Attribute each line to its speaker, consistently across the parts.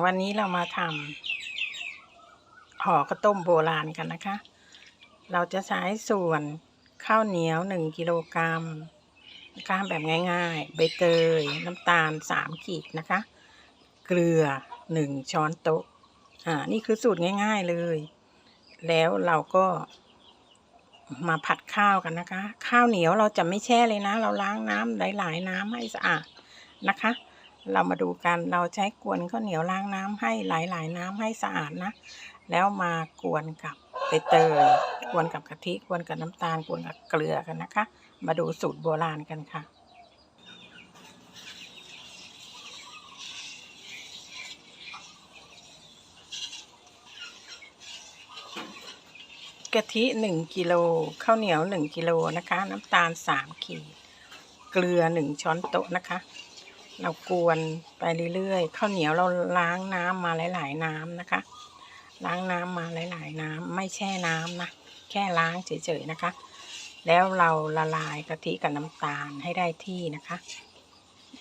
Speaker 1: วันนี้เรามาทำห่อข้าวต้มโบราณกันนะคะ เราจะใช้ส่วนข้าวเหนียวหนึ่งกิโลกรัมนะคะแบบง่ายๆ ใบเตย น้ำตาลสามขีดนะคะ เกลือหนึ่งช้อนโต๊ะ อ่า นี่คือสูตรง่ายๆเลย แล้วเราก็มาผัดข้าวกันนะคะ ข้าวเหนียวเราจะไม่แช่เลยนะ เราล้างน้ำหลายๆ น้ำให้สะอาดนะคะ เรามาดูกันเราใช้กวนข้าวเหนียวล้างน้ำให้หลายๆ น้ำให้สะอาดนะ แล้วมากวนกับใบเตยกวนกับกะทิกวนกับน้ำตาลกวนกับเกลือกันนะคะ มาดูสูตรโบราณกันค่ะกะทิหนึ่งกิโลข้าวเหนียวหนึ่งกิโลนะคะ น้ำตาลสามขีด เกลือหนึ่งช้อนโต๊ะนะคะ เรากวนไปเรื่อยๆข้าวเหนียวเราล้างน้ำมาหลาย ๆ น้ำนะคะ ล้างน้ำมาหลาย ๆ น้ำไม่แช่น้ำนะแค่ล้างเฉยๆนะคะ แล้วเราละลายกะทิกับน้ำตาลให้ได้ที่นะคะ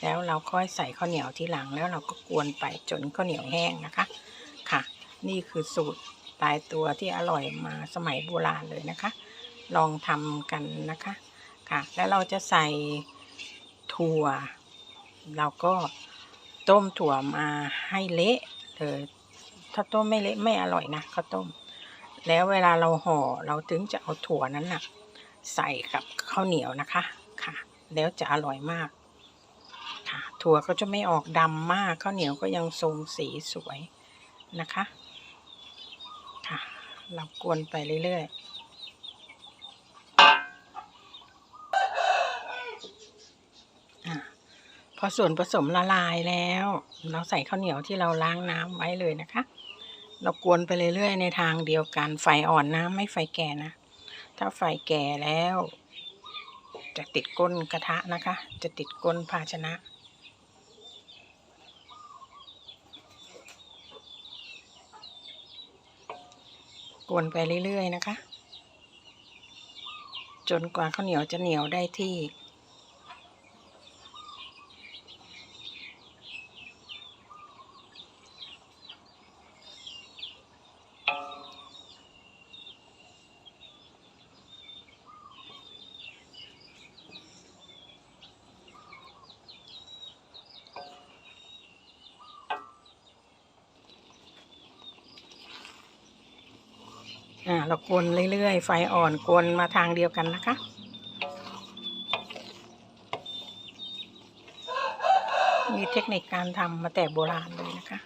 Speaker 1: แล้วเราค่อยใส่ข้าวเหนียวที่หลัง แล้วเราก็กวนไปจนข้าวเหนียวแห้งนะคะค่ะ นี่คือสูตรตายตัวที่อร่อยมาสมัยโบราณเลยนะคะ ลองทำกันนะคะค่ะ แล้วเราจะใส่ถั่ว เราก็ต้มถั่วมาให้เละเลยถ้าต้มไม่เละไม่อร่อยนะข้าวต้ม แล้วเวลาเราห่อเราถึงจะเอาถั่วนั้นนะ่ะ ใส่กับข้าวเหนียวนะคะค่ะ แล้วจะอร่อยมากค่ะ ถั่วก็จะไม่ออกดำมากข้าวเหนียวก็ยังทรงสีสวยนะคะ ค่ะ เรากวนไปเรื่อยๆ พอส่วนผสมละลายแล้ว เราใส่ข้าวเหนียวที่เราล้างน้ำไว้เลยนะคะ เรากวนไปเรื่อยๆในทางเดียวกัน ไฟอ่อนนะไม่ไฟแก่นะ ถ้าไฟแก่แล้ว จะติดก้นกระทะนะคะ จะติดก้นภาชนะกวนไปเรื่อยๆนะคะ จนกว่าข้าวเหนียวจะเหนียวได้ที่ อ่าเรากวนเรื่อยๆ ไฟอ่อนกวนมาทางเดียวกันนะคะมีเทคนิคการทำมาแต่โบราณเลยนะคะ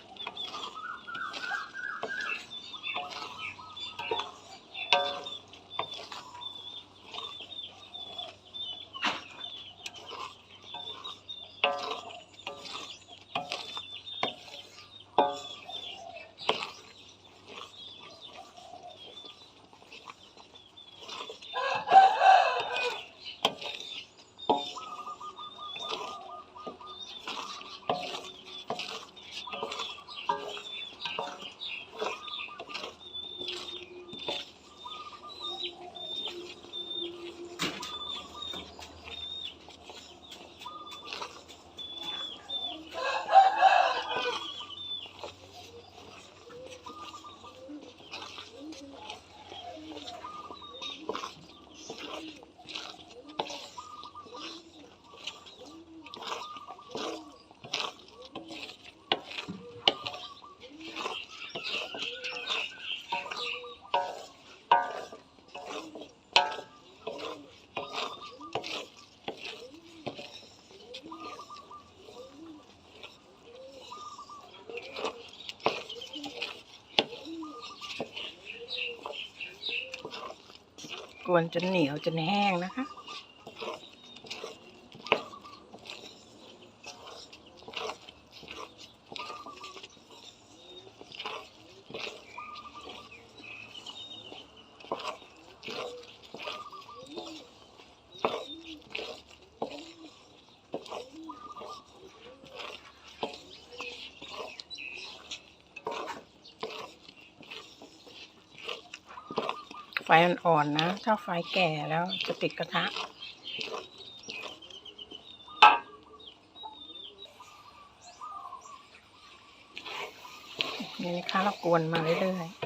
Speaker 1: กวนจนเหนียวจนแห้งนะคะ อ่อนๆนะ ถ้าไฟแก่แล้วจะติดกระทะ นี่นะคะเรากวนมาเรื่อยๆ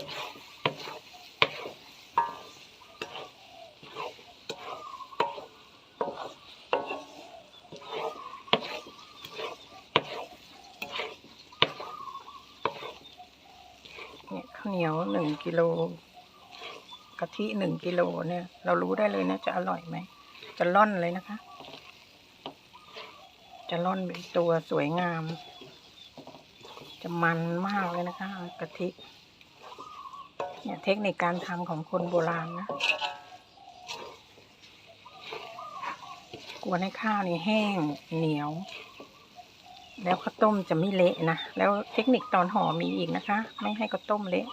Speaker 1: เนี่ยข้าวเหนียวหนึ่งกิโล กะทิหนึ่งกิโลเนี่ย เรารู้ได้เลยนะ จะอร่อยไหม จะล่อนเลยนะคะ จะล่อนเป็นตัวสวยงาม จะมันมากเลยนะคะกะทิ เนี่ยเทคนิคการทำของคนโบราณนะกวนให้ข้าวนี่แห้งเหนียว แล้วข้าวต้มจะไม่เละนะ แล้วเทคนิคตอนห่อมีอีกนะคะ ไม่ให้ข้าวต้มเละ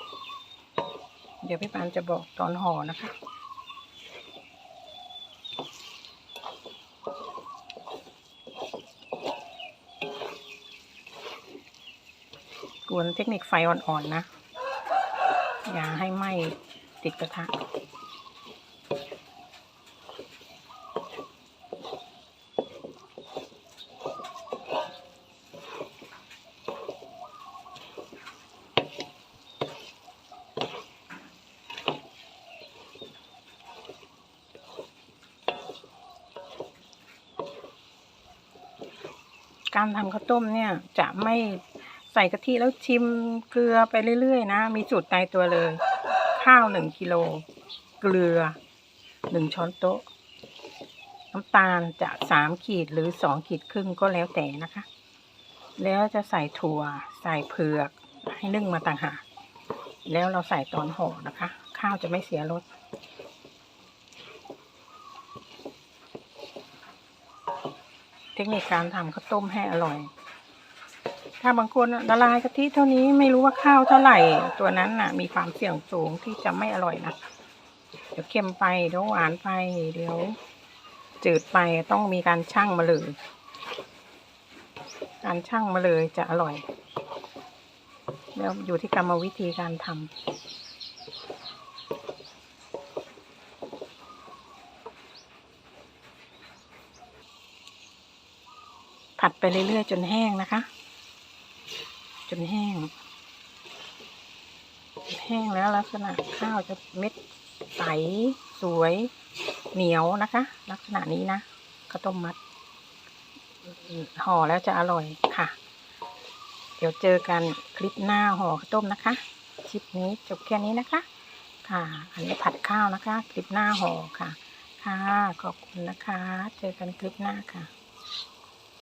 Speaker 1: เดี๋ยวพี่ปานจะบอกตอนห่อนะคะ กวนเทคนิคไฟอ่อนๆนะอย่าให้ไหม้ติดกระทะ การทำข้าวต้มเนี่ยจะไม่ใส่กะทิแล้วชิมเกลือไปเรื่อยๆนะ มีสูตรตายตัวเลย ข้าวหนึ่งกิโล เกลือหนึ่งช้อนโต๊ะ น้ำตาลจะสามขีดหรือสองขีดครึ่งก็แล้วแต่นะคะ แล้วจะใส่ถั่ว ใส่เผือกให้นึ่งมาต่างหากแล้วเราใส่ตอนห่อนะคะ ข้าวจะไม่เสียรส เทคนิคการทำข้าวต้มให้อร่อย ถ้าบางคนละลายกะทิเท่านี้ไม่รู้ว่าข้าวเท่าไหร่ ตัวนั้นน่ะ มีความเสี่ยงสูงที่จะไม่อร่อยนะเดี๋ยวเค็มไปเดี๋ยวหวานไป เดี๋ยว จืดไปต้องมีการชั่งมาเลย การชั่งมาเลยจะอร่อย แล้วอยู่ที่กรรมวิธีการทำ ผัดไป เรื่อยๆ จนแห้งนะคะ จนแห้ง แห้งแล้วลักษณะข้าวจะเม็ดใสสวยเหนียวนะคะ ลักษณะนี้นะข้าวต้มมัดห่อแล้วจะอร่อยค่ะ เดี๋ยวเจอกันคลิปหน้าห่อข้าวต้มนะคะคลิปนี้จบแค่นี้นะคะ ค่ะ อันนี้ผัดข้าวนะคะ คลิปหน้าห่อค่ะ ค่ะ ขอบคุณนะคะ เจอกันคลิปหน้าค่ะ